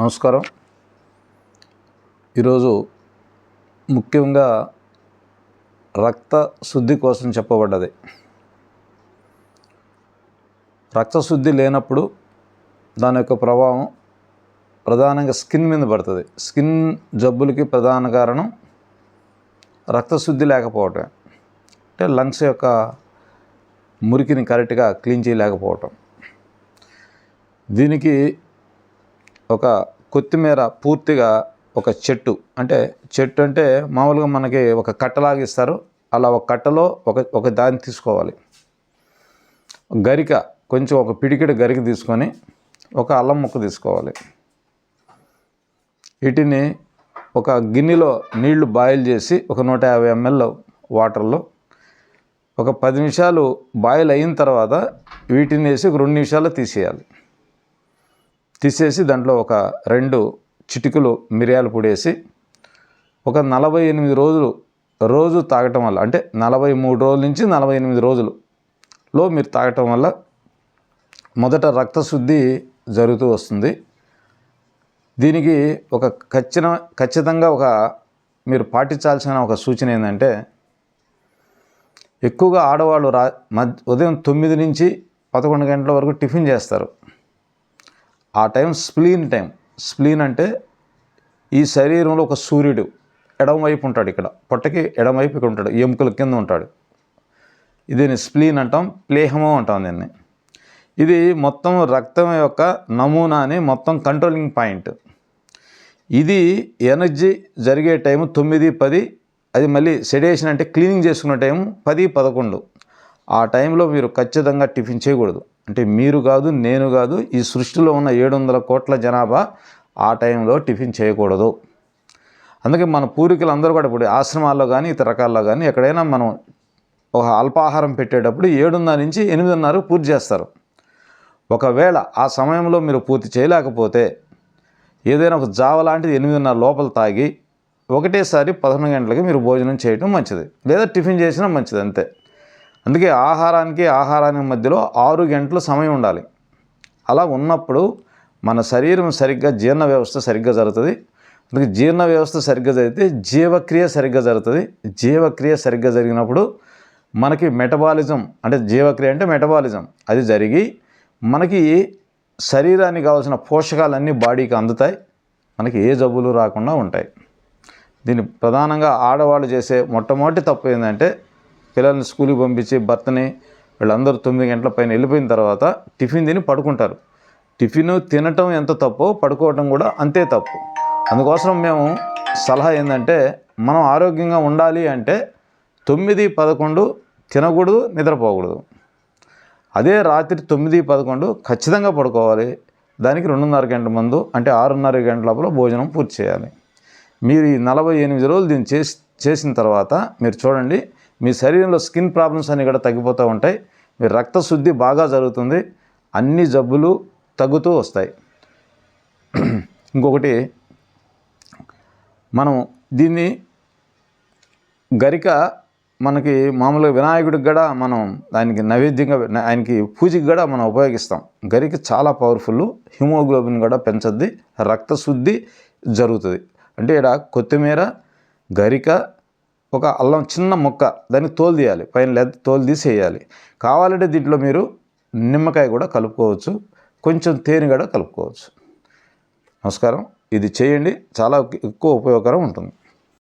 నమస్కారం. ఈరోజు ముఖ్యంగా రక్త శుద్ధి కోసం చెప్పబడ్డది. రక్త శుద్ధి లేనప్పుడు దాని యొక్క ప్రభావం ప్రధానంగా స్కిన్ మీద పడుతుంది. స్కిన్ జబ్బులకి ప్రధాన కారణం రక్త శుద్ధి లేకపోవటం అంటే లంగ్స్ యొక్క మురికిని కరెక్ట్గా క్లీన్ చేయలేకపోవటం. దీనికి ఒక కొత్తిమీర పూర్తిగా ఒక చెట్టు. అంటే చెట్టు అంటే మామూలుగా మనకి ఒక కట్టలాగా ఇస్తారు. అలా ఒక కట్టలో ఒక ఒక దాన్ని తీసుకోవాలి. గరిక కొంచెం ఒక పిడికిడి గరిక తీసుకొని ఒక అల్లం ముక్క తీసుకోవాలి. వీటిని ఒక గిన్నెలో నీళ్ళు బాయిల్ చేసి ఒక నూట యాభై ఎంఎల్ వాటర్లో ఒక పది నిమిషాలు బాయిల్ అయిన తర్వాత వీటిని వేసి ఒక రెండు నిమిషాల్లో తీసేయాలి. తీసేసి దాంట్లో ఒక రెండు చిటికలు మిరియాల పొడి వేసి ఒక నలభై ఎనిమిది రోజులు రోజు తాగటం వల్ల అంటే నలభై మూడు రోజుల నుంచి నలభై ఎనిమిది రోజులులో మీరు తాగటం వల్ల మొదట రక్తశుద్ధి జరుగుతూ వస్తుంది. దీనికి ఒక ఖచ్చిత ఖచ్చితంగా ఒక మీరు పాటించాల్సిన ఒక సూచన ఏంటంటే ఎక్కువగా ఆడవాళ్ళు రా మధ్య ఉదయం తొమ్మిది నుంచి పదకొండు గంటల వరకు టిఫిన్ చేస్తారు. ఆ టైం స్ప్లీన్ టైం. స్ప్లీన్ అంటే ఈ శరీరంలో ఒక సూర్యుడు ఎడమవైపు ఉంటాడు ఇక్కడ. పొట్టకి ఎడమవైపు ఇక్కడ ఉంటాడు. ఎముకల కింద ఉంటాడు. దీన్ని స్ప్లీన్ అంటాం ప్లేహము అంటాం దీన్ని. ఇది మొత్తం రక్తం యొక్క నమూనాని మొత్తం కంట్రోలింగ్ పాయింట్. ఇది ఎనర్జీ జరిగే టైము తొమ్మిది పది అది మళ్ళీ సెడేషన్ అంటే క్లీనింగ్ చేసుకునే టైం పది పదకొండు. ఆ టైంలో మీరు ఖచ్చితంగా టిఫిన్ చేయకూడదు. అంటే మీరు కాదు నేను కాదు ఈ సృష్టిలో ఉన్న ఏడు వందల కోట్ల జనాభా ఆ టైంలో టిఫిన్ చేయకూడదు. అందుకే మన పూర్వీకులు అందరూ కూడా ఇప్పుడు ఆశ్రమాల్లో కానీ ఇతర రకాల్లో కానీ ఎక్కడైనా మనం ఒక అల్పాహారం పెట్టేటప్పుడు ఏడున్నర నుంచి ఎనిమిదిన్నర పూర్తి చేస్తారు. ఒకవేళ ఆ సమయంలో మీరు పూర్తి చేయలేకపోతే ఏదైనా ఒక జావ లాంటిది ఎనిమిదిన్నర లోపల తాగి ఒకటేసారి పదకొండు గంటలకి మీరు భోజనం చేయడం మంచిది. లేదా టిఫిన్ చేసినా మంచిది అంతే. అందుకే ఆహారానికి ఆహారానికి మధ్యలో ఆరు గంటల సమయం ఉండాలి. అలా ఉన్నప్పుడు మన శరీరం సరిగ్గా జీర్ణ వ్యవస్థ సరిగ్గా జరుగుతుంది. అందుకే జీర్ణ వ్యవస్థ సరిగ్గా జరిగితే జీవక్రియ సరిగ్గా జరుగుతుంది. జీవక్రియ సరిగ్గా జరిగినప్పుడు మనకి మెటబాలిజం అంటే జీవక్రియ అంటే మెటబాలిజం అది జరిగి మనకి శరీరానికి కావాల్సిన పోషకాలన్నీ బాడీకి అందుతాయి. మనకి ఏ జబ్బులు రాకుండా ఉంటాయి. దీన్ని ప్రధానంగా ఆడవాళ్ళు చేసే మొట్టమొదటి తప్పు ఏంటంటే పిల్లల్ని స్కూల్కి పంపించి భర్తని వీళ్ళందరూ తొమ్మిది గంటల పైన వెళ్ళిపోయిన తర్వాత టిఫిన్ తిని పడుకుంటారు. టిఫిన్ తినటం ఎంత తప్పో పడుకోవటం కూడా అంతే తప్పు. అందుకోసం మేము సలహా ఏంటంటే మనం ఆరోగ్యంగా ఉండాలి అంటే తొమ్మిది పదకొండు తినకూడదు నిద్రపోకూడదు. అదే రాత్రి తొమ్మిది పదకొండు ఖచ్చితంగా పడుకోవాలి. దానికి రెండున్నర గంటల ముందు అంటే ఆరున్నర గంటల లోపల భోజనం పూర్తి చేయాలి. మీరు ఈ నలభై ఎనిమిది రోజులు దీన్ని చేసి చేసిన తర్వాత మీరు చూడండి మీ శరీరంలో స్కిన్ ప్రాబ్లమ్స్ అన్నీ కూడా తగ్గిపోతూ ఉంటాయి. మీ రక్త శుద్ధి బాగా జరుగుతుంది. అన్ని జబ్బులు తగ్గుతూ వస్తాయి. ఇంకొకటి మనం దీన్ని గరిక మనకి మామూలుగా వినాయకుడికి కూడా మనం ఆయనకి నైవేద్యంగా ఆయనకి పూజకి కూడా మనం ఉపయోగిస్తాం. గరిక చాలా పవర్ఫుల్ హిమోగ్లోబిన్ కూడా పెంచద్ది రక్త శుద్ధి జరుగుతుంది. అంటే ఇక్కడ కొత్తిమీర గరిక ఒక అల్లం చిన్న ముక్క దాన్ని తోలు తీయాలి. పైన లేదా తోలు తీసి వేయాలి. కావాలంటే దీంట్లో మీరు నిమ్మకాయ కూడా కలుపుకోవచ్చు. కొంచెం తేనె కూడా కలుపుకోవచ్చు. నమస్కారం. ఇది చేయండి. చాలా ఎక్కువ ఉపయోగకరం ఉంటుంది.